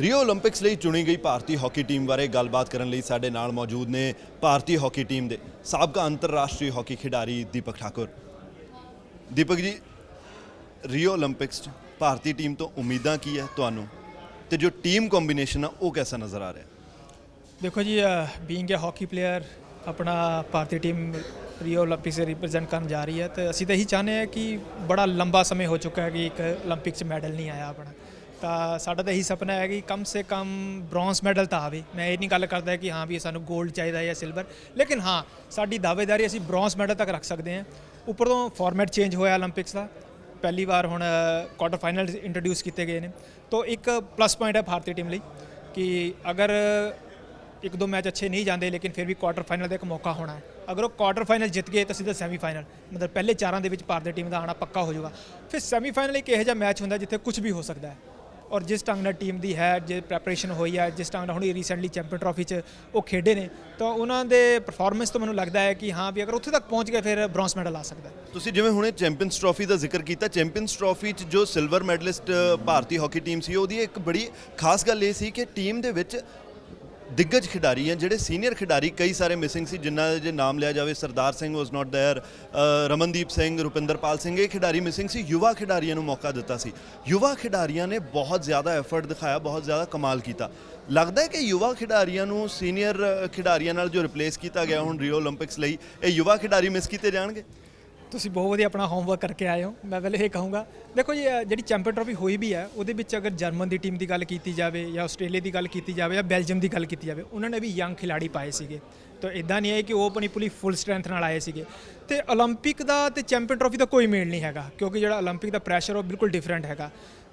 ਰਿਓ 올림픽ਸ ਲਈ ਚੁਣੀ ਗਈ ਭਾਰਤੀ ਹਾਕੀ ਟੀਮ ਬਾਰੇ ਗੱਲਬਾਤ ਕਰਨ ਲਈ ਸਾਡੇ ਨਾਲ ਮੌਜੂਦ ਨੇ ਭਾਰਤੀ ਹਾਕੀ ਟੀਮ ਦੇ ਸਾਬਕਾ ਅੰਤਰਰਾਸ਼ਟਰੀ ਹਾਕੀ ਖਿਡਾਰੀ ਦੀਪਕ ਠਾਕੁਰ। ਦੀਪਕ ਜੀ ਰਿਓ 올림픽ਸ 'ਚ ਭਾਰਤੀ ਟੀਮ ਤੋਂ ਉਮੀਦਾਂ ਕੀ ਹੈ ਤੁਹਾਨੂੰ? ਤੇ ਜੋ ਟੀਮ ਕੰਬੀਨੇਸ਼ਨ ਆ, ਉਹ ਕਿਹਦਾ ਨਜ਼ਰ ਆ ਰਿਹਾ? ਦੇਖੋ ਜੀ ਬੀਇੰਗ ਅ ਹਾਕੀ ਪਲੇਅਰ ਆਪਣਾ ਭਾਰਤੀ ਟੀਮ ਰਿਓ 올림픽ਸ ਸੇ ਰਿਪਰੈਜ਼ੈਂਟ ਕਰਨ ਜਾ ਰਹੀ ਹੈ ਤੇ ਅਸੀਂ ਤਾਂ ਇਹੀ ਚਾਹੁੰਦੇ ਹਾਂ ਕਿ ਬੜਾ ਲੰਬਾ ਸਮੇਂ ਹੋ ਚੁੱਕਾ ਹੈ ਕਿ ਇੱਕ 올림픽ਸ ਮੈਡਲ ਨਹੀਂ ਆਇਆ ਆਪਣਾ। ਤਾਂ ਸਾਡਾ ਤਾਂ ਇਹੀ ਸੁਪਨਾ ਹੈ ਕਿ ਕਮ ਸੇ ਕਮ ਬ੍ਰੌਂਜ਼ ਮੈਡਲ ਤਾਂ ਆਵੇ। ਮੈਂ ਇਹ ਨਹੀਂ ਗੱਲ ਕਰਦਾ ਕਿ ਹਾਂ ਵੀ ਸਾਨੂੰ 골ਡ ਚਾਹੀਦਾ ਜਾਂ ਸਿਲਵਰ ਲੇਕਿਨ ਹਾਂ, ਸਾਡੀ ਦਾਅਵੇਦਾਰੀ ਅਸੀਂ ਬ੍ਰੌਂਜ਼ ਮੈਡਲ ਤੱਕ ਰੱਖ ਸਕਦੇ ਹਾਂ। ਉੱਪਰ ਤੋਂ ਫਾਰਮੈਟ ਚੇਂਜ ਹੋਇਆ 올림픽ਸ ਦਾ। ਪਹਿਲੀ ਵਾਰ ਹੁਣ ਕੁਆਟਰ ਫਾਈਨਲ ਇੰਟਰੋਡਿਊਸ ਕੀਤੇ ਗਏ ਨੇ। ਤਾਂ ਇੱਕ ਪਲੱਸ ਪੁਆਇੰਟ ਹੈ ਭਾਰਤੀ ਟੀਮ ਲਈ ਕਿ ਅਗਰ ਇੱਕ ਦੋ ਮੈਚ ਅੱਛੇ ਨਹੀਂ ਜਾਂਦੇ, ਲੇਕਿਨ ਫਿਰ ਵੀ ਕੁਆਟਰ ਫਾਈਨਲ ਦਾ ਇੱਕ ਮੌਕਾ ਹੋਣਾ ਅਗਰ ਉਹ ਕੁਆਟਰ ਫਾਈਨਲ ਜਿੱਤ ਗਏ ਤਾਂ ਸਿੱਧਾ ਸੈਮੀਫਾਈਨਲ ਮਤਲਬ ਪਹਿਲੇ ਚਾਰਾਂ ਦੇ ਵਿੱਚ ਭਾਰਤੀ ਟੀਮ ਦਾ ਆਣਾ ਪੱਕਾ ਹੋ ਜਾਊਗਾ। ਫਿਰ ਸੈਮੀਫਾਈਨਲ ਇੱਕ ਇਹੋ ਜਿਹਾ ਮੈਚ ਹੁੰਦਾ ਜਿੱਥੇ ਕੁਝ ਵੀ ਹੋ ਸਕਦਾ ਹੈ। ਔਰ ਜਿਸ ਢੰਗ ਨਾਲ ਟੀਮ ਦੀ ਹੈ, ਜੇ ਪ੍ਰੈਪਰੇਸ਼ਨ ਹੋਈ ਹੈ, ਜਿਸ ਢੰਗ ਨਾਲ ਹੁਣ ਰੀਸੈਂਟਲੀ ਚੈਂਪੀਅਨ ਟਰਾਫੀ 'ਚ ਉਹ ਖੇਡੇ ਨੇ, ਤਾਂ ਉਹਨਾਂ ਦੇ ਪਰਫਾਰਮੈਂਸ ਤੋਂ ਮੈਨੂੰ ਲੱਗਦਾ ਹੈ ਕਿ ਹਾਂ ਵੀ ਅਗਰ ਉੱਥੇ ਤੱਕ ਪਹੁੰਚ ਗਏ ਫਿਰ ਬ੍ਰੌਂਜ਼ ਮੈਡਲ ਆ ਸਕਦਾ ਤੁਸੀਂ ਜਿਵੇਂ ਹੁਣੇ ਚੈਂਪੀਅਨਸ ਟਰਾਫੀ ਦਾ ਜ਼ਿਕਰ ਕੀਤਾ ਚੈਂਪੀਅਨਸ ਟਰਾਫੀ 'ਚ ਜੋ ਸਿਲਵਰ ਮੈਡਲਿਸਟ ਭਾਰਤੀ ਹਾਕੀ ਟੀਮ ਸੀ, ਉਹਦੀ ਇੱਕ ਬੜੀ ਖਾਸ ਗੱਲ ਇਹ ਸੀ ਕਿ ਟੀਮ ਦੇ ਵਿੱਚ ਦਿੱਗਜ ਖਿਡਾਰੀ ਹਨ, ਜਿਹੜੇ ਸੀਨੀਅਰ ਖਿਡਾਰੀ ਕਈ ਸਾਰੇ ਮਿਸਿੰਗ ਸੀ, ਜਿਨ੍ਹਾਂ ਦੇ ਜੇ ਨਾਮ ਲਿਆ ਜਾਵੇ, Sardar Singh was not there Ramandeep Singh, Rupinderpal Singh, ਇਹ ਖਿਡਾਰੀ ਮਿਸਿੰਗ ਸੀ, ਯੁਵਾ ਖਿਡਾਰੀਆਂ ਨੂੰ ਮੌਕਾ ਦਿੱਤਾ ਸੀ। ਯੁਵਾ ਖਿਡਾਰੀਆਂ ਨੇ ਬਹੁਤ ਜ਼ਿਆਦਾ ਐਫਰਟ ਦਿਖਾਇਆ, ਬਹੁਤ ਜ਼ਿਆਦਾ ਕਮਾਲ ਕੀਤਾ। ਲੱਗਦਾ ਹੈ ਕਿ ਯੁਵਾ ਖਿਡਾਰੀਆਂ ਨੂੰ ਸੀਨੀਅਰ ਖਿਡਾਰੀਆਂ ਨਾਲ ਜੋ ਰਿਪਲੇਸ ਕੀਤਾ ਗਿਆ ਹੁਣ ਰੀਓ 올림픽ਸ ਲਈ, ਇਹ ਯੁਵਾ ਖਿਡਾਰੀ ਮਿਸ ਕੀਤੇ ਜਾਣਗੇ? ਤੁਸੀਂ ਬਹੁਤ ਵਧੀਆ ਆਪਣਾ ਹੋਮਵਰਕ ਕਰਕੇ ਆਏ ਹੋ ਮੈਂ ਪਹਿਲੇ ਇਹ ਕਹੂੰਗਾ ਦੇਖੋ ਜੀ ਅਹ ਜਿਹੜੀ ਚੈਂਪੀਅਨ ਟਰਾਫੀ ਹੋਈ ਵੀ ਹੈ ਉਹਦੇ ਵਿੱਚ ਅਗਰ ਜਰਮਨ ਦੀ ਟੀਮ ਦੀ ਗੱਲ ਕੀਤੀ ਜਾਵੇ ਜਾਂ ਆਸਟ੍ਰੇਲੀਆ ਦੀ ਗੱਲ ਕੀਤੀ ਜਾਵੇ ਜਾਂ ਬੈਲਜੀਅਮ ਦੀ ਗੱਲ ਕੀਤੀ ਜਾਵੇ ਉਹਨਾਂ ਨੇ ਵੀ ਯੰਗ ਖਿਲਾੜੀ ਪਾਏ ਸੀਗੇ ਤਾਂ ਇਦਾਂ ਨਹੀਂ ਹੈ ਕਿ ਉਹ ਆਪਣੀ ਪੂਰੀ ਫੁੱਲ ਸਟਰੈਂਥ ਨਾਲ ਆਏ ਸੀਗੇ ਤੇ 올림픽 ਦਾ ਤੇ ਚੈਂਪੀਅਨ ਟਰਾਫੀ ਦਾ ਕੋਈ ਮੇਲ ਨਹੀਂ ਹੈਗਾ ਕਿਉਂਕਿ ਜਿਹੜਾ 올림픽 ਦਾ ਪ੍ਰੈਸ਼ਰ ਉਹ ਬਿਲਕੁਲ ਡਿਫਰੈਂਟ ਹੈਗਾ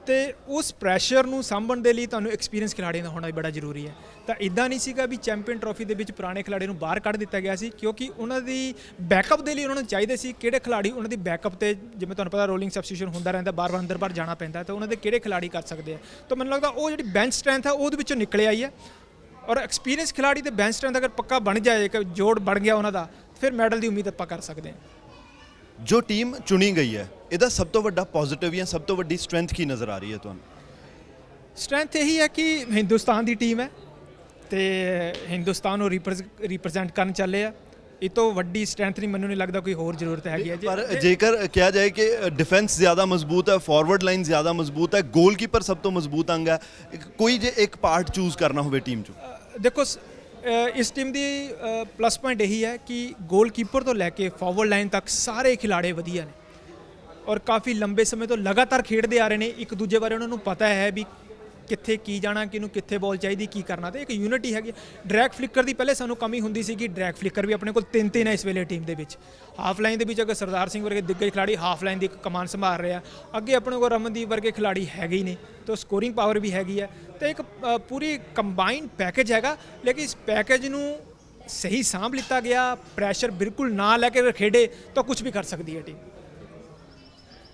ਤੇ ਉਸ ਪ੍ਰੈਸ਼ਰ ਨੂੰ ਸਾਂਭਣ ਦੇ ਲਈ ਤੁਹਾਨੂੰ ਐਕਸਪੀਰੀਅੰਸ ਖਿਲਾੜੀਆਂ ਦਾ ਹੋਣਾ ਵੀ ਬੜਾ ਜ਼ਰੂਰੀ ਹੈ। ਤਾਂ ਇਦਾਂ ਨਹੀਂ ਸੀਗਾ ਵੀ ਚੈਂਪੀਅਨ ਟਰੋਫੀ ਦੇ ਵਿੱਚ ਪੁਰਾਣੇ ਖਿਲਾੜੀ ਨੂੰ ਬਾਹਰ ਕੱਢ ਦਿੱਤਾ ਗਿਆ ਸੀ, ਕਿਉਂਕਿ ਉਹਨਾਂ ਦੀ ਬੈਕਅਪ ਦੇ ਲਈ ਉਹਨਾਂ ਨੂੰ ਚਾਹੀਦੇ ਸੀ ਕਿਹੜੇ ਖਿਲਾੜੀ ਉਹਨਾਂ ਦੀ ਬੈਕਅਪ ਤੇ ਜਿਵੇਂ ਤੁਹਾਨੂੰ ਪਤਾ ਰੋਲਿੰਗ ਸਬਸਟੀਟਿਊਸ਼ਨ ਹੁੰਦਾ ਰਹਿੰਦਾ ਬਾਰ-ਬਾਰ ਅੰਦਰ ਬਾਹਰ ਜਾਣਾ ਪੈਂਦਾ, ਤਾਂ ਉਹਨਾਂ ਦੇ ਕਿਹੜੇ ਖਿਲਾੜੀ ਕਰ ਸਕਦੇ ਆ। ਤਾਂ ਮੈਨੂੰ ਲੱਗਦਾ ਉਹ ਜਿਹੜੀ ਬੈਂਚ ਸਟਰੈਂਥ ਹੈ ਉਹਦੇ ਵਿੱਚੋਂ ਨਿਕਲ ਆਈ ਹੈ। ਔਰ ਐਕਸਪੀਰੀਅੰਸ ਖਿਲਾੜੀ ਤੇ ਬੈਂਚ ਸਟਰੈਂਥ ਅਗਰ ਪੱਕਾ ਬਣ ਜਾਏ ਕਿ ਜੋੜ ਬਣ ਗਿਆ ਉਹਨਾਂ ਦਾ, ਫਿਰ ਮੈਡਲ ਦੀ ਉਮੀਦ ਆਪਾਂ ਕਰ ਸਕਦੇ ਹਾਂ। ਜੋ ਟੀਮ ਚੁਣੀ ਗਈ ਹੈ ਇਹਦਾ ਸਭ ਤੋਂ ਵੱਡਾ ਪੋਜ਼ਿਟਿਵ ਜਾਂ ਸਭ ਤੋਂ ਵੱਡੀ ਸਟਰੈਂਥ ਕੀ ਨਜ਼ਰ ਆ ਰਹੀ ਹੈ ਤੁਹਾਨੂੰ? ਸਟਰੈਂਥ ਇਹੀ ਹੈ ਕਿ ਹਿੰਦੁਸਤਾਨ ਦੀ ਟੀਮ ਹੈ ਤੇ ਹਿੰਦੁਸਤਾਨ ਨੂੰ ਰਿਪਰੈਜ਼ੈਂਟ ਕਰਨ ਚੱਲੇ ਆ। ਇਹ ਤੋਂ ਵੱਡੀ ਸਟਰੈਂਥ ਨਹੀਂ ਮੈਨੂੰ ਨਹੀਂ ਲੱਗਦਾ ਕੋਈ ਹੋਰ ਜ਼ਰੂਰਤ ਹੈਗੀ ਹੈ ਪਰ ਜੇਕਰ ਕਿਹਾ ਜਾਏ ਕਿ ਡਿਫੈਂਸ ਜ਼ਿਆਦਾ ਮਜ਼ਬੂਤ ਹੈ ਫਾਰਵਰਡ ਲਾਈਨ ਜ਼ਿਆਦਾ ਮਜ਼ਬੂਤ ਹੈ ਗੋਲਕੀਪਰ ਸਭ ਤੋਂ ਮਜ਼ਬੂਤ ਅੰਗ ਹੈ ਕੋਈ ਜੇ ਇੱਕ ਪਾਰਟ ਚੂਜ਼ ਕਰਨਾ ਹੋਵੇ ਟੀਮ ਚੋਂ। ਦੇਖੋ ਇਸ ਟੀਮ ਦੀ ਪਲੱਸ ਪੁਆਇੰਟ ਇਹੀ ਹੈ ਕਿ ਗੋਲਕੀਪਰ ਤੋਂ ਲੈ ਕੇ ਫਾਰਵਰਡ ਲਾਈਨ ਤੱਕ ਸਾਰੇ ਖਿਲਾੜੇ ਵਧੀਆ ਨੇ। ਔਰ ਕਾਫੀ ਲੰਬੇ ਸਮੇਂ ਤੋਂ ਲਗਾਤਾਰ ਖੇਡਦੇ ਆ ਰਹੇ ਨੇ। ਇੱਕ ਦੂਜੇ ਬਾਰੇ ਉਹਨਾਂ ਨੂੰ ਪਤਾ ਹੈ ਵੀ ਕਿੱਥੇ ਕੀ ਜਾਣਾ, ਕਿਹਨੂੰ ਕਿੱਥੇ ਬੋਲ ਚਾਹੀਦੀ, ਕੀ ਕਰਨਾ। ਤੇ ਇੱਕ ਯੂਨਿਟੀ ਹੈਗੀ ਡਰੈਗ ਫਲਿੱਕਰ ਦੀ ਪਹਿਲੇ ਸਾਨੂੰ ਕਮੀ ਹੁੰਦੀ ਸੀ ਕਿ ਡਰੈਗ ਫਲਿੱਕਰ ਵੀ ਆਪਣੇ ਕੋਲ ਤਿੰਨ ਤਿੰਨ ਹੈ ਇਸ ਵੇਲੇ ਟੀਮ ਦੇ ਵਿੱਚ। ਹਾਫ ਲਾਈਨ ਦੇ ਵਿੱਚ ਅਗਰ ਸਰਦਾਰ ਸਿੰਘ ਵਰਗੇ ਦਿੱਗਜ ਖਿਲਾੜੀ ਹਾਫ ਲਾਈਨ ਦੀ ਕਮਾਨ ਸੰਭਾਲ ਰਿਹਾ। ਅੱਗੇ ਆਪਣੇ ਕੋਲ ਰਮਨਦੀਪ ਵਰਗੇ ਖਿਲਾੜੀ ਹੈਗੇ ਹੀ ਨੇ, ਤਾਂ ਸਕੋਰਿੰਗ ਪਾਵਰ ਵੀ ਹੈਗੀ ਹੈ। ਤੇ ਇੱਕ ਪੂਰੀ ਕੰਬਾਈਨਡ ਪੈਕੇਜ ਹੈਗਾ, ਲੇਕਿਨ ਇਸ ਪੈਕੇਜ ਨੂੰ ਸਹੀ ਸਾਂਭ ਲਿੱਤਾ ਗਿਆ। ਪ੍ਰੈਸ਼ਰ ਬਿਲਕੁਲ ਨਾ ਲੈ ਕੇ ਖੇਡੇ, ਤਾਂ ਕੁਝ ਵੀ ਕਰ ਸਕਦੀ ਹੈ ਟੀਮ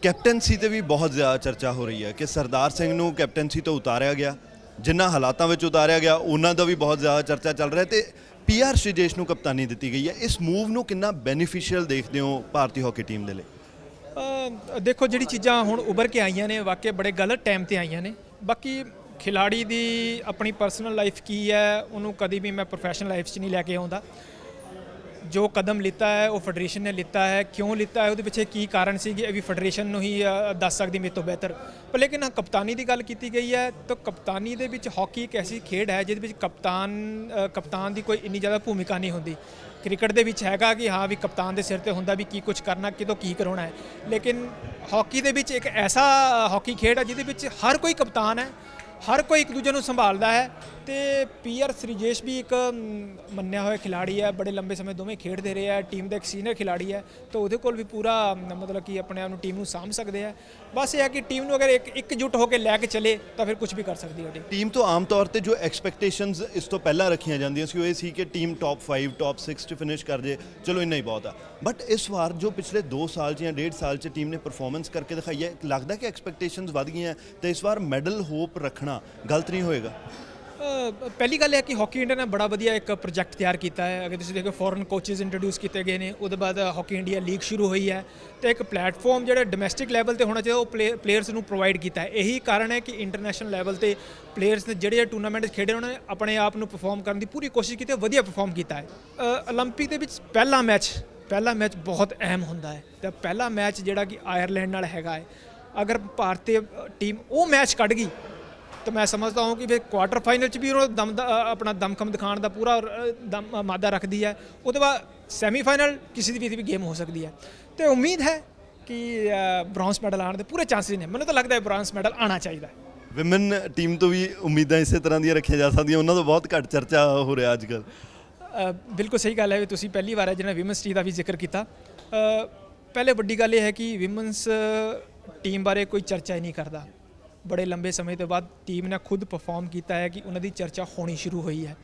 ਕੈਪਟਨਸੀ ਤੇ ਵੀ ਬਹੁਤ ਜ਼ਿਆਦਾ ਚਰਚਾ ਹੋ ਰਹੀ ਹੈ ਕਿ ਸਰਦਾਰ ਸਿੰਘ ਨੂੰ ਕੈਪਟਨਸੀ ਤੋਂ ਉਤਾਰਿਆ ਗਿਆ ਜਿਨ੍ਹਾਂ ਹਾਲਾਤਾਂ ਵਿੱਚ ਉਤਾਰਿਆ ਗਿਆ, ਉਹਨਾਂ ਦਾ ਵੀ ਬਹੁਤ ਜ਼ਿਆਦਾ ਚਰਚਾ ਚੱਲ ਰਿਹਾ ਤੇ ਪੀਆਰ ਸ਼੍ਰੀਜੇਸ਼ ਨੂੰ ਕਪਤਾਨੀ ਦਿੱਤੀ ਗਈ ਹੈ। ਇਸ ਮੂਵ ਨੂੰ ਕਿੰਨਾ ਬੈਨੀਫੀਸ਼ੀਅਲ ਦੇਖਦੇ ਹੋ ਭਾਰਤੀ ਹਾਕੀ ਟੀਮ ਦੇ ਲਈ? ਦੇਖੋ ਜਿਹੜੀ ਚੀਜ਼ਾਂ ਹੁਣ ਉਭਰ ਕੇ ਆਈਆਂ ਨੇ ਵਾਕਿਆ ਬੜੇ ਗਲਤ ਟਾਈਮ ਤੇ ਆਈਆਂ ਨੇ। ਬਾਕੀ ਖਿਲਾੜੀ ਦੀ ਆਪਣੀ ਪਰਸਨਲ ਲਾਈਫ ਕੀ ਹੈ, ਉਹਨੂੰ ਕਦੀ ਵੀ ਮੈਂ ਪ੍ਰੋਫੈਸ਼ਨਲ ਲਾਈਫ 'ਚ ਨਹੀਂ ਲੈ ਕੇ ਆਉਂਦਾ। ਜੋ ਕਦਮ ਲਿੱਤਾ ਹੈ, ਉਹ ਫੈਡਰੇਸ਼ਨ ਨੇ ਲਿੱਤਾ ਹੈ। ਕਿਉਂ ਲਿੱਤਾ ਹੈ? ਉਹਦੇ ਪਿੱਛੇ ਕੀ ਕਾਰਨ ਸੀਗੇ ਇਹ ਵੀ ਫੈਡਰੇਸ਼ਨ ਨੂੰ ਹੀ ਦੱਸ ਸਕਦੀ ਮੇਰੇ ਤੋਂ ਬਿਹਤਰ? ਪਰ ਲੇਕਿਨ ਕਪਤਾਨੀ ਦੀ ਗੱਲ ਕੀਤੀ ਗਈ ਹੈ, ਤਾਂ ਕਪਤਾਨੀ ਦੇ ਵਿੱਚ ਹਾਕੀ ਇੱਕ ਐਸੀ ਖੇਡ ਹੈ, ਜਿਹਦੇ ਵਿੱਚ ਕਪਤਾਨ ਕਪਤਾਨ ਦੀ ਕੋਈ ਇੰਨੀ ਜ਼ਿਆਦਾ ਭੂਮਿਕਾ ਨਹੀਂ ਹੁੰਦੀ। ਕ੍ਰਿਕਟ ਦੇ ਵਿੱਚ ਹੈਗਾ ਕਿ ਹਾਂ ਵੀ ਕਪਤਾਨ ਦੇ ਸਿਰ ਤੇ ਹੁੰਦਾ ਵੀ ਕੀ ਕੁਝ ਕਰਨਾ, ਕਿਤੋਂ ਕੀ ਕਰਾਉਣਾ ਹੈ। ਲੇਕਿਨ ਹਾਕੀ ਦੇ ਵਿੱਚ ਇੱਕ ਐਸਾ ਹਾਕੀ ਖੇਡ ਹੈ, ਜਿਹਦੇ ਵਿੱਚ ਹਰ ਕੋਈ ਕਪਤਾਨ ਹੈ ਹਰ ਕੋਈ ਇੱਕ ਦੂਜੇ ਨੂੰ ਸੰਭਾਲਦਾ ਹੈ ਤੇ ਪੀਆਰ ਸ੍ਰੀਜੇਸ਼ ਵੀ ਇੱਕ ਮੰਨਿਆ ਹੋਇਆ ਖਿਲਾੜੀ ਹੈ, ਬੜੇ ਲੰਬੇ ਸਮੇਂ ਦੋਵੇਂ ਖੇਡਦੇ ਰਹੇ ਆ ਟੀਮ ਦਾ ਇੱਕ ਸੀਨੀਅਰ ਖਿਲਾੜੀ ਹੈ, ਤਾਂ ਉਹਦੇ ਕੋਲ ਵੀ ਪੂਰਾ ਮਤਲਬ ਕਿ ਆਪਣੇ ਆਪ ਨੂੰ ਟੀਮ ਨੂੰ ਸਾਂਭ ਸਕਦੇ ਆ ਬਸ ਇਹ ਹੈ ਕਿ ਟੀਮ ਨੂੰ ਅਗਰ ਇੱਕ, ਇਕਜੁੱਟ ਹੋ ਕੇ ਲੈ ਕੇ ਚਲੇ, ਤਾਂ ਫਿਰ ਕੁਝ ਵੀ ਕਰ ਸਕਦੀ ਹੈ ਟੀਮ ਟੀਮ ਤੋਂ ਆਮ ਤੌਰ ਤੇ ਜੋ ਐਕਸਪੈਕਟੇਸ਼ਨਸ ਇਸ ਤੋਂ ਪਹਿਲਾਂ ਰੱਖੀਆਂ ਜਾਂਦੀਆਂ ਸੀ, ਉਹ ਇਹ ਸੀ ਕਿ ਟੀਮ ਟੌਪ 5 ਟੌਪ 6 'ਚ ਫਿਨਿਸ਼ ਕਰ ਜੇ, ਚਲੋ ਇੰਨਾ ਹੀ ਬਹੁਤ ਆ। ਬਟ ਇਸ ਵਾਰ ਜੋ ਪਿਛਲੇ 2 ਸਾਲ 'ਚ ਜਾਂ 1.5 ਸਾਲ 'ਚ ਟੀਮ ਨੇ ਪਰਫਾਰਮੈਂਸ ਕਰਕੇ ਦਿਖਾਈ ਹੈ, ਲੱਗਦਾ ਕਿ ਐਕਸਪੈਕਟੇਸ਼ਨਸ ਵਧ ਗਈਆਂ ਤੇ ਇਸ ਵਾਰ ਮੈਡਲ ਹੋਪ ਰੱਖਣਾ ਗਲਤ ਨਹੀਂ ਹੋਏਗਾ ਅ, ਪਹਿਲੀ ਗੱਲ ਇਹ ਹੈ ਕਿ ਹਾਕੀ ਇੰਡੀਆ ਨੇ ਬੜਾ ਵਧੀਆ ਇੱਕ ਪ੍ਰੋਜੈਕਟ ਤਿਆਰ ਕੀਤਾ ਹੈ ਅਗਰ ਤੁਸੀਂ ਦੇਖੋ ਫੋਰਨ ਕੋਚਸ ਇੰਟਰੋਡਿਊਸ ਕੀਤੇ ਗਏ ਨੇ ਉਹਦੇ ਬਾਅਦ ਹਾਕੀ ਇੰਡੀਆ ਲੀਗ ਸ਼ੁਰੂ ਹੋਈ ਹੈ ਤੇ ਇੱਕ ਪਲੇਟਫਾਰਮ ਜਿਹੜਾ ਡੋਮੈਸਟਿਕ ਲੈਵਲ ਤੇ ਹੋਣਾ ਚਾਹੀਦਾ ਉਹ ਪਲੇਅਰਸ ਨੂੰ ਪ੍ਰੋਵਾਈਡ ਕੀਤਾ ਹੈ ਇਹੀ ਕਾਰਨ ਹੈ ਕਿ ਇੰਟਰਨੈਸ਼ਨਲ ਲੈਵਲ ਤੇ ਪਲੇਅਰਸ ਨੇ ਜਿਹੜੇ ਟੂਰਨਾਮੈਂਟ ਖੇਡੇ ਉਹਨਾਂ ਨੇ ਆਪਣੇ ਆਪ ਨੂੰ ਪਰਫਾਰਮ ਕਰਨ ਦੀ ਪੂਰੀ ਕੋਸ਼ਿਸ਼ ਕੀਤੀ ਹੈ ਵਧੀਆ ਪਰਫਾਰਮ ਕੀਤਾ ਹੈ ਅ, 올림픽 ਦੇ ਵਿੱਚ ਪਹਿਲਾ ਮੈਚ ਪਹਿਲਾ ਮੈਚ ਬਹੁਤ ਅਹਿਮ ਹੁੰਦਾ ਹੈ ਤੇ ਪਹਿਲਾ ਮੈਚ ਜਿਹੜਾ ਕਿ ਆਇਰਲੈਂਡ ਨਾਲ ਹੈਗਾ ਹੈ ਅਗਰ ਭਾਰਤੀ ਟੀਮ ਉਹ ਮੈਚ ਕੱਢ ਗਈ ਤਾਂ ਮੈਂ ਸਮਝਦਾ ਹਾਂ ਕਿ ਫਿਰ ਕੁਆਟਰ ਫਾਈਨਲ 'ਚ ਵੀ ਉਹ ਦਮ ਆਪਣਾ ਦਮਖਮ ਦਿਖਾਉਣ ਦਾ ਪੂਰਾ ਦਮ ਮਾਦਾ ਰੱਖਦੀ ਹੈ। ਉਹਦੇ ਬਾਅਦ ਸੈਮੀਫਾਈਨਲ ਕਿਸੇ ਦੀ ਵੀ ਗੇਮ ਹੋ ਸਕਦੀ ਹੈ। ਤੇ ਉਮੀਦ ਹੈ ਕਿ ਬ੍ਰੌਂਜ਼ ਮੈਡਲ ਆਉਣ ਦੇ ਪੂਰੇ ਚਾਂਸਸ ਨੇ। ਮੈਨੂੰ ਤਾਂ ਲੱਗਦਾ ਹੈ ਬ੍ਰੌਂਜ਼ ਮੈਡਲ ਆਉਣਾ ਚਾਹੀਦਾ ਹੈ। ਵਿਮਨ ਟੀਮ ਤੋਂ ਵੀ ਉਮੀਦਾਂ ਇਸੇ ਤਰ੍ਹਾਂ ਦੀਆਂ ਰੱਖੀਆਂ ਜਾ ਸਕਦੀਆਂ। ਉਹਨਾਂ ਤੋਂ ਬਹੁਤ ਘੱਟ ਚਰਚਾ ਹੋ ਰਿਹਾ ਅੱਜ ਕੱਲ੍ਹ ਅ, ਬਿਲਕੁਲ ਸਹੀ ਗੱਲ ਹੈ ਵੀ ਤੁਸੀਂ ਪਹਿਲੀ ਵਾਰ ਹੈ ਜਿਹਨੇ ਵਿਮਨਸ ਟੀ ਦਾ ਵੀ ਜ਼ਿਕਰ ਕੀਤਾ। ਪਹਿਲੇ ਵੱਡੀ ਗੱਲ ਇਹ ਹੈ ਕਿ ਵਿਮਨਸ ਟੀਮ ਬਾਰੇ ਕੋਈ ਚਰਚਾ ਹੀ ਨਹੀਂ ਕਰਦਾ। ਬੜੇ ਲੰਬੇ ਸਮੇਂ ਤੋਂ ਬਾਅਦ ਟੀਮ ਨੇ ਖੁਦ ਪਰਫਾਰਮ ਕੀਤਾ ਹੈ ਕਿ ਉਹਨਾਂ ਦੀ ਚਰਚਾ ਹੋਣੀ ਸ਼ੁਰੂ ਹੋਈ ਹੈ।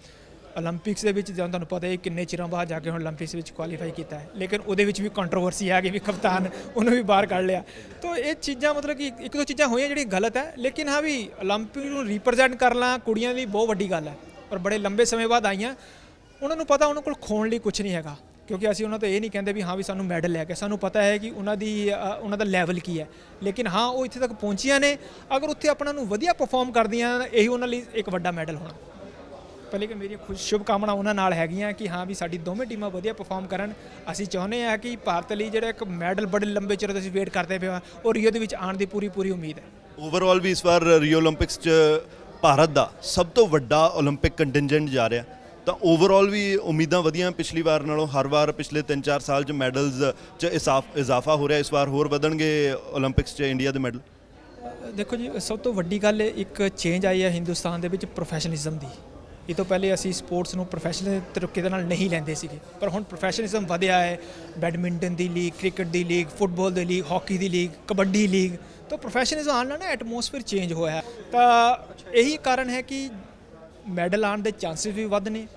올림픽ਸ ਦੇ ਵਿੱਚ ਜਦੋਂ ਤੁਹਾਨੂੰ ਪਤਾ ਹੈ ਕਿੰਨੇ ਚਿਰਾਂ ਬਾਅਦ ਜਾ ਕੇ ਹੁਣ 올림픽ਸ ਵਿੱਚ ਕੁਆਲੀਫਾਈ ਕੀਤਾ ਹੈ। ਲੇਕਿਨ ਉਹਦੇ ਵਿੱਚ ਵੀ ਕੰਟਰੋਵਰਸੀ ਆ ਗਈ ਵੀ ਕਪਤਾਨ ਉਹਨੂੰ ਵੀ ਬਾਹਰ ਕੱਢ ਲਿਆ। ਤਾਂ ਇਹ ਚੀਜ਼ਾਂ ਮਤਲਬ ਕਿ ਇੱਕ ਦੋ ਚੀਜ਼ਾਂ ਹੋਈਆਂ ਜਿਹੜੀਆਂ ਗਲਤ ਹੈ, ਲੇਕਿਨ ਹਾਂ ਵੀ 올림픽 ਨੂੰ ਰਿਪਰੈਜ਼ੈਂਟ ਕਰਨਾ ਕੁੜੀਆਂ ਲਈ ਬਹੁਤ ਵੱਡੀ ਗੱਲ ਹੈ। ਔਰ ਬੜੇ ਲੰਬੇ ਸਮੇਂ ਬਾਅਦ ਆਈਆਂ। ਉਹਨਾਂ ਨੂੰ ਪਤਾ, ਉਹਨਾਂ ਕੋਲ ਖੋਣ ਲਈ ਕੁਝ ਨਹੀਂ ਹੈਗਾ। ਕਿਉਂਕਿ ਅਸੀਂ ਉਹਨਾਂ ਤੋਂ ਇਹ ਨਹੀਂ ਕਹਿੰਦੇ ਵੀ ਹਾਂ ਵੀ ਸਾਨੂੰ ਮੈਡਲ ਲੈ ਕੇ, ਸਾਨੂੰ ਪਤਾ ਹੈ ਕਿ ਉਹਨਾਂ ਦੀ ਉਹਨਾਂ ਦਾ ਲੈਵਲ ਕੀ ਹੈ। ਲੇਕਿਨ ਹਾਂ, ਉਹ ਇੱਥੇ ਤੱਕ ਪਹੁੰਚੀਆਂ ਨੇ। ਅਗਰ ਉੱਥੇ ਆਪਣਾ ਨੂੰ ਵਧੀਆ ਪਰਫਾਰਮ ਕਰਦੀਆਂ, ਇਹੀ ਉਹਨਾਂ ਲਈ ਇੱਕ ਵੱਡਾ ਮੈਡਲ ਹੋਣਾ। ਪਹਿਲੇ ਕਿ ਮੇਰੀ ਖੁਸ਼ ਸ਼ੁਭ ਕਾਮਨਾ ਉਹਨਾਂ ਨਾਲ ਹੈਗੀਆਂ ਕਿ ਹਾਂ ਵੀ ਸਾਡੀ ਦੋਵੇਂ ਟੀਮਾਂ ਵਧੀਆ ਪਰਫਾਰਮ ਕਰਨ। ਅਸੀਂ ਚਾਹੁੰਦੇ ਹਾਂ ਕਿ ਭਾਰਤ ਲਈ ਜਿਹੜਾ ਇੱਕ ਮੈਡਲ ਬੜੇ ਲੰਬੇ ਚਿਰ ਤੋਂ ਅਸੀਂ ਵੇਟ ਕਰਦੇ ਪਏ ਹਾਂ ਉਹ ਰੀਓ ਦੇ ਵਿੱਚ ਆਉਣ ਦੀ ਪੂਰੀ ਪੂਰੀ ਉਮੀਦ ਹੈ। ਓਵਰਆਲ ਵੀ ਇਸ ਵਾਰ ਰੀਓ 올림픽ਸ 'ਚ ਭਾਰਤ ਦਾ ਸਭ ਤੋਂ ਵੱਡਾ 올림픽 ਕੰਟਿੰਜੈਂਟ ਜਾ ਰਿਹਾ। ਤਾਂ ਓਵਰਆਲ ਵੀ ਉਮੀਦਾਂ ਵਧੀਆਂ ਪਿਛਲੀ ਵਾਰ ਨਾਲੋਂ ਹਰ ਵਾਰ ਪਿਛਲੇ 3-4 ਸਾਲ 'ਚ ਮੈਡਲਸ 'ਚ ਇਜ਼ਾਫਾ ਹੋ ਰਿਹਾ ਇਸ ਵਾਰ, ਹੋਰ ਵਧਣਗੇ 올림픽ਸ 'ਚ ਇੰਡੀਆ ਦੇ ਮੈਡਲ ਦੇਖੋ ਜੀ, ਸਭ ਤੋਂ ਵੱਡੀ ਗੱਲ ਇੱਕ ਚੇਂਜ ਆਈ ਹੈ ਹਿੰਦੁਸਤਾਨ ਦੇ ਵਿੱਚ ਪ੍ਰੋਫੈਸ਼ਨਲਿਜ਼ਮ ਦੀ। ਇਹ ਤੋਂ ਪਹਿਲੇ ਅਸੀਂ ਸਪੋਰਟਸ ਨੂੰ ਪ੍ਰੋਫੈਸ਼ਨਲ ਤਰੀਕੇ ਦੇ ਨਾਲ ਨਹੀਂ ਲੈਂਦੇ ਸੀਗੇ। ਪਰ ਹੁਣ ਪ੍ਰੋਫੈਸ਼ਨਲਿਜ਼ਮ ਵਧਿਆ ਹੈ। ਬੈਡਮਿੰਟਨ ਦੀ ਲੀਗ ਕ੍ਰਿਕਟ ਦੀ ਲੀਗ ਫੁੱਟਬਾਲ ਦੀ ਲੀਗ ਹਾਕੀ ਦੀ ਲੀਗ ਕਬੱਡੀ ਲੀਗ ਤਾਂ ਪ੍ਰੋਫੈਸ਼ਨਲਿਜ਼ਮ ਆਉਣ ਨਾਲ ਨਾ ਐਟਮੋਸਫੇਅਰ ਚੇਂਜ ਹੋਇਆ ਤਾਂ ਇਹੀ ਕਾਰਨ ਹੈ ਕਿ ਮੈਡਲ ਆਣ ਦੇ ਚਾਂਸਸ ਵੀ ਵੱਧ ਨੇ।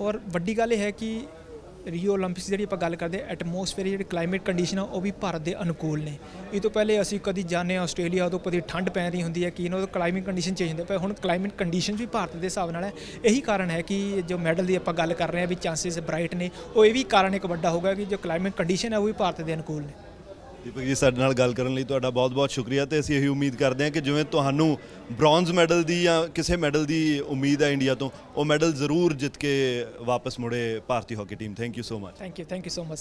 ਔਰ ਵੱਡੀ ਗੱਲ ਇਹ ਹੈ ਕਿ ਰੀਓ 올림픽ਸ ਜਿਹੜੀ ਆਪਾਂ ਗੱਲ ਕਰਦੇ ਐਟਮੋਸਫੇਅਰ ਜਿਹੜੀ ਕਲਾਈਮੇਟ ਕੰਡੀਸ਼ਨ ਆ, ਉਹ ਵੀ ਭਾਰਤ ਦੇ ਅਨੁਕੂਲ ਨੇ। ਇਹ ਤੋਂ ਪਹਿਲੇ ਅਸੀਂ ਕਦੀ ਜਾਂਦੇ ਜਾਣੇ ਆਸਟ੍ਰੇਲੀਆ, ਉਦੋਂ ਕਦੀ ਠੰਡ ਪੈ ਰਹੀ ਹੁੰਦੀ ਹੈ ਕਿ ਇਹਨਾਂ ਦਾ ਕਲਾਈਮੇਟ ਕੰਡੀਸ਼ਨ ਚੇਂਜ ਹੁੰਦੇ। ਪਰ ਹੁਣ ਕਲਾਈਮੇਟ ਕੰਡੀਸ਼ਨ ਵੀ ਭਾਰਤ ਦੇ ਹਿਸਾਬ ਨਾਲ ਹੈ। ਇਹੀ ਕਾਰਨ ਹੈ ਕਿ ਜੋ ਮੈਡਲ ਦੀ ਆਪਾਂ ਗੱਲ ਕਰ ਰਹੇ ਹਾਂ ਵੀ ਚਾਂਸਸ ਬ੍ਰਾਈਟ ਨੇ, ਉਹ ਇਹ ਵੀ ਕਾਰਨ ਇੱਕ ਵੱਡਾ ਹੋਗਾ ਕਿ ਜੋ ਕਲਾਈਮੇਟ ਕੰਡੀਸ਼ਨ ਹੈ, ਉਹ ਵੀ ਭਾਰਤ ਦੇ ਅਨੁਕੂਲ ਨੇ। ਦੀਪਕ ਜੀ ਸਾਡੇ ਨਾਲ ਗੱਲ ਕਰਨ ਲਈ ਤੁਹਾਡਾ ਬਹੁਤ-ਬਹੁਤ ਸ਼ੁਕਰੀਆ ਤੇ ਅਸੀਂ ਇਹੀ ਉਮੀਦ ਕਰਦੇ ਹਾਂ ਕਿ ਜਿਵੇਂ ਤੁਹਾਨੂੰ ਬ੍ਰੌਂਜ਼ ਮੈਡਲ ਦੀ ਜਾਂ ਕਿਸੇ ਮੈਡਲ ਦੀ ਉਮੀਦ ਹੈ ਇੰਡੀਆ ਤੋਂ, ਉਹ ਮੈਡਲ ਜ਼ਰੂਰ ਜਿੱਤ ਕੇ ਵਾਪਸ ਮੁੜੇ ਭਾਰਤੀ hockey team thank you so much thank you thank you so much